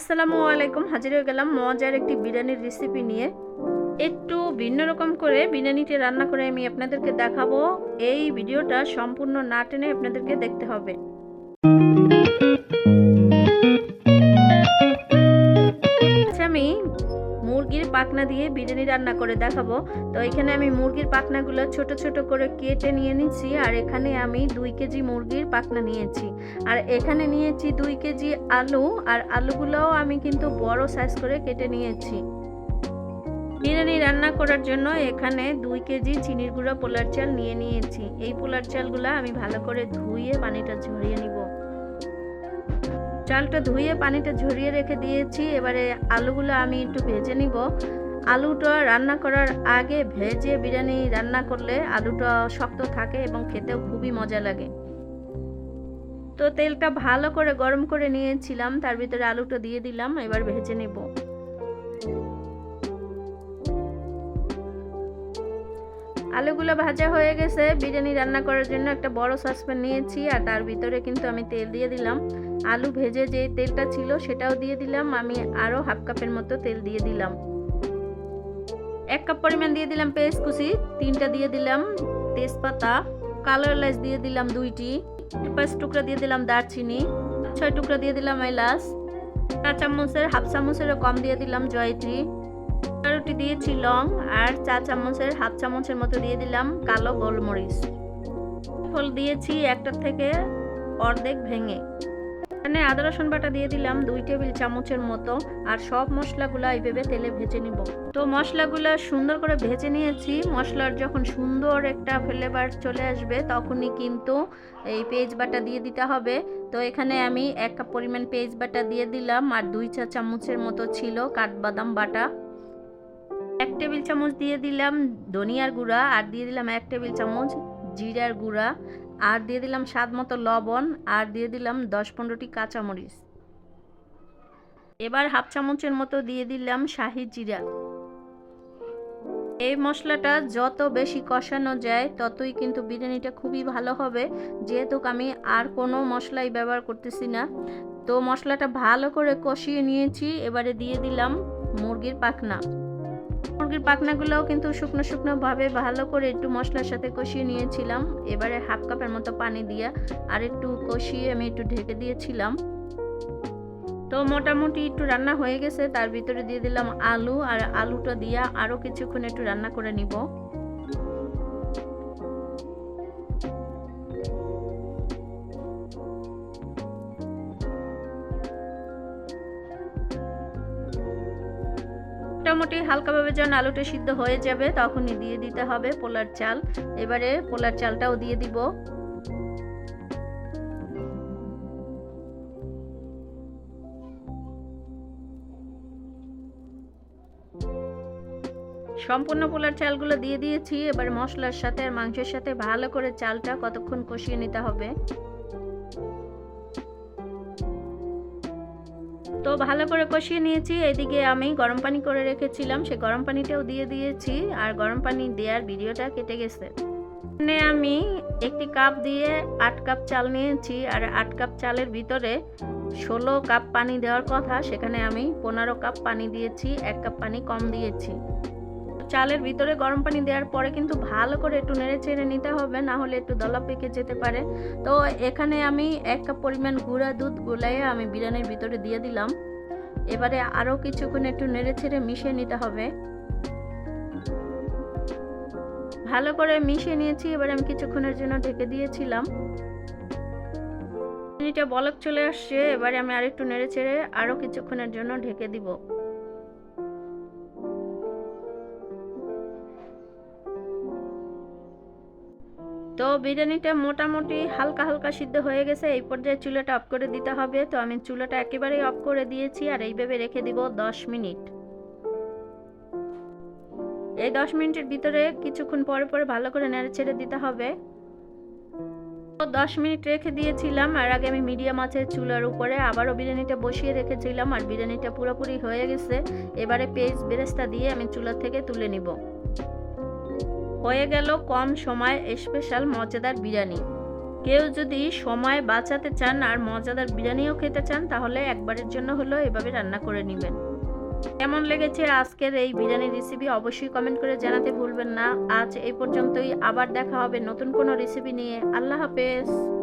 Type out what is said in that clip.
আসসালামু আলাইকুম, হাজির হয়ে গেলাম মজার একটি বিরিয়ানির রেসিপি নিয়ে। একটু ভিন্ন রকম করে বিরিয়ানিটি রান্না করে আমি আপনাদেরকে দেখাবো। এই ভিডিওটা সম্পূর্ণ না টেনে আপনাদেরকে দেখতে হবে। পাখনা দিয়ে বিরিয়ানি রান্না করে দেখাবো। তো এখানে আমি মুরগির পাখনাগুলো ছোট ছোট করে কেটে নিয়ে নিচ্ছি, আর এখানে আমি দুই কেজি মুরগির পাখনা নিয়েছি। আর এখানে নিয়েছি দুই কেজি আলু, আর আলুগুলোও আমি কিন্তু বড় সাইজ করে কেটে নিয়েছি। বিরিয়ানি রান্না করার জন্য এখানে দুই কেজি চিনির গুঁড়ো পোলার চাল নিয়ে নিয়েছি। এই পোলার চালগুলো আমি ভালো করে ধুয়ে পানিটা ঝরিয়ে নিব। চালটা ধুয়ে পানিটা ঝরিয়ে রেখে দিয়েছি। এবারে আলুগুলো আমি একটু ভেজে নিব। আলুটা রান্না করার আগে ভেজে বিরিয়ানি রান্না করলে আলুটা শক্ত থাকে এবং খেতেও খুবই মজা লাগে। তো তেলটা ভালো করে গরম করে নিয়েছিলাম, তার ভিতরে আলুটা দিয়ে দিলাম, এবার ভেজে নেব। আলুগুলো ভাজা হয়ে গেছে। বিরিয়ানি রান্না করার জন্য একটা বড় সসপ্যান নিয়েছি আর তার ভিতরে কিন্তু আমি তেল দিয়ে দিলাম। আলু ভেজে যে তেলটা ছিল সেটাও দিয়ে দিলাম। আমি আরও হাফ কাপের মতো তেল দিয়ে দিলাম। এক কাপ পরিমাণ দিয়ে দিলাম পেঁয়াজ কুচি, তিনটা দিয়ে দিলাম তেজপাতা, কালো এলাচ দিয়ে দিলাম দুইটি, পাঁচ টুকরা দিয়ে দিলাম দারচিনি, ছয় টুকরা দিয়ে দিলাম এলাচ চার চামচের হাফ চামচেরও কম দিয়ে দিলাম জয়ত্রী। রুটি দিয়েছি লং আর চা চামচের, হাফ চামচের মতো দিয়ে দিলাম কালো গোলমরিচ। ফল দিয়েছি একটার থেকে অর্ধেক ভেঙে। এখানে আদা, রসুন বাটা দিয়ে দিলাম দুই টেবিল চামচের মতো আর সব মশলাগুলো এইভাবে তেলে ভেজে নিব। তো মশলাগুলো সুন্দর করে ভেজে নিয়েছি। মশলার যখন সুন্দর একটা ফ্লেভার চলে আসবে তখনই কিন্তু এই পেঁয়াজ বাটা দিয়ে দিতে হবে। তো এখানে আমি এক কাপ পরিমাণ পেঁয়াজ বাটা দিয়ে দিলাম আর দুই চা চামচের মতো ছিল কাঠবাদাম বাটা। এক টেবিল চামচ দিয়ে দিলাম ধনিয়ার গুঁড়া, আর দিয়ে দিলাম এক টেবিল চামচ জিরার গুঁড়া, আর দিয়ে দিলাম স্বাদ মতো লবণ, আর দিয়ে দিলাম দশ পনেরোটি কাঁচামরিচ। এবার হাফ চামচের মতো দিয়ে দিলাম শাহি জিরা। এই মশলাটা যত বেশি কষানো যায়, ততই কিন্তু বিরিয়ানিটা খুবই ভালো হবে। যেহেতু আমি আর কোনো মশলাই ব্যবহার করতেছি না, তো মশলাটা ভালো করে কষিয়ে নিয়েছি। এবারে দিয়ে দিলাম মুরগির পাখনা। মুরগির পাখনাগুলোও কিন্তু শুকনো শুকনো ভাবে ভালো করে একটু মশলার সাথে কষিয়ে নিয়েছিলাম। এবারে হাফ কাপের মতো পানি দিয়ে আর একটু কষিয়ে আমি একটু ঢেকে দিয়েছিলাম। তো মোটামুটি একটু রান্না হয়ে গেছে, তার ভিতরে দিয়ে দিলাম আলু আর আলুটা দিয়ে আরও কিছুক্ষণ একটু রান্না করে নিব। মোটামুটি হালকাভাবে যখন আলুটা সিদ্ধ হয়ে যাবে, তখনই দিয়ে দিতে হবে পোলার চাল। এবারে পোলার চালটাও দিয়ে দিব। সম্পূর্ণ পোলার চালগুলো দিয়ে দিয়েছি। এবার মশলার সাথে আর মাংসের সাথে ভালো করে চালটা কতক্ষণ কষিয়ে নিতে হবে। তো ভালো করে কষিয়ে নিয়েছি। এদিকে আমি গরম পানি করে রেখেছিলাম। সে গরম পানিটাও দিয়ে দিয়েছি আর গরম পানি দেওয়ার ভিডিওটা কেটে গেছে। এখানে আমি একটি কাপ দিয়ে আট কাপ চাল নিয়েছি আর আট কাপ চালের ভিতরে ষোলো কাপ পানি দেওয়ার কথা। সেখানে আমি পনেরো কাপ পানি দিয়েছি, এক কাপ পানি কম দিয়েছি। চালের ভিতরে গরম পানি দেওয়ার পরে কিন্তু ভালো করে একটু নেড়ে চেড়ে নিতে হবে, না হলে একটু দলা পেকে যেতে পারে। তো এখানে আমি এক কাপ পরিমাণ গুঁড়া দুধ গুলাইয়ে আমি বিরিয়ানির ভিতরে দিয়ে দিলাম। এবারে আরও কিছুক্ষণ একটু নেড়ে ছেড়ে মিশিয়ে নিতে হবে। ভালো করে মিশিয়ে নিয়েছি, এবারে আমি কিছুক্ষণের জন্য ঢেকে দিয়েছিলাম। বলক চলে আসছে, এবারে আমি আরেকটু নেড়ে ছেড়ে আরও কিছুক্ষণের জন্য ঢেকে দিব। তো বিরিয়ানিটা মোটামুটি হালকা হালকা সিদ্ধ হয়ে গেছে, এই পর্যায়ে চুলাটা অফ করে দিতে হবে। তো আমি চুলাটা একেবারেই অফ করে দিয়েছি আর এইভাবে রেখে দিব দশ মিনিট। এই দশ মিনিটের ভিতরে কিছুক্ষণ পরে পরে ভালো করে নেড়ে ছেড়ে দিতে হবে। তো দশ মিনিট রেখে দিয়েছিলাম আর আগে আমি মিডিয়াম আছে চুলার উপরে আবারও বিরিয়ানিটা বসিয়ে রেখেছিলাম আর বিরিয়ানিটা পুরোপুরি হয়ে গেছে। এবারে পেস্ট বেরেস্তা দিয়ে আমি চুলা থেকে তুলে নিব। হয়ে গেল কম সময় স্পেশাল মজাদার বিরিয়ানি। কেউ যদি সময় বাঁচাতে চান আর মজাদার বিরিয়ানিও খেতে চান, তাহলে একবারের জন্য হলো এভাবে রান্না করে নেবেন। কেমন লেগেছে আজকের এই বিরিয়ানি রেসিপি অবশ্যই কমেন্ট করে জানাতে ভুলবেন না। আজ এই পর্যন্তই, আবার দেখা হবে নতুন কোনো রেসিপি নিয়ে। আল্লাহ হাফেজ।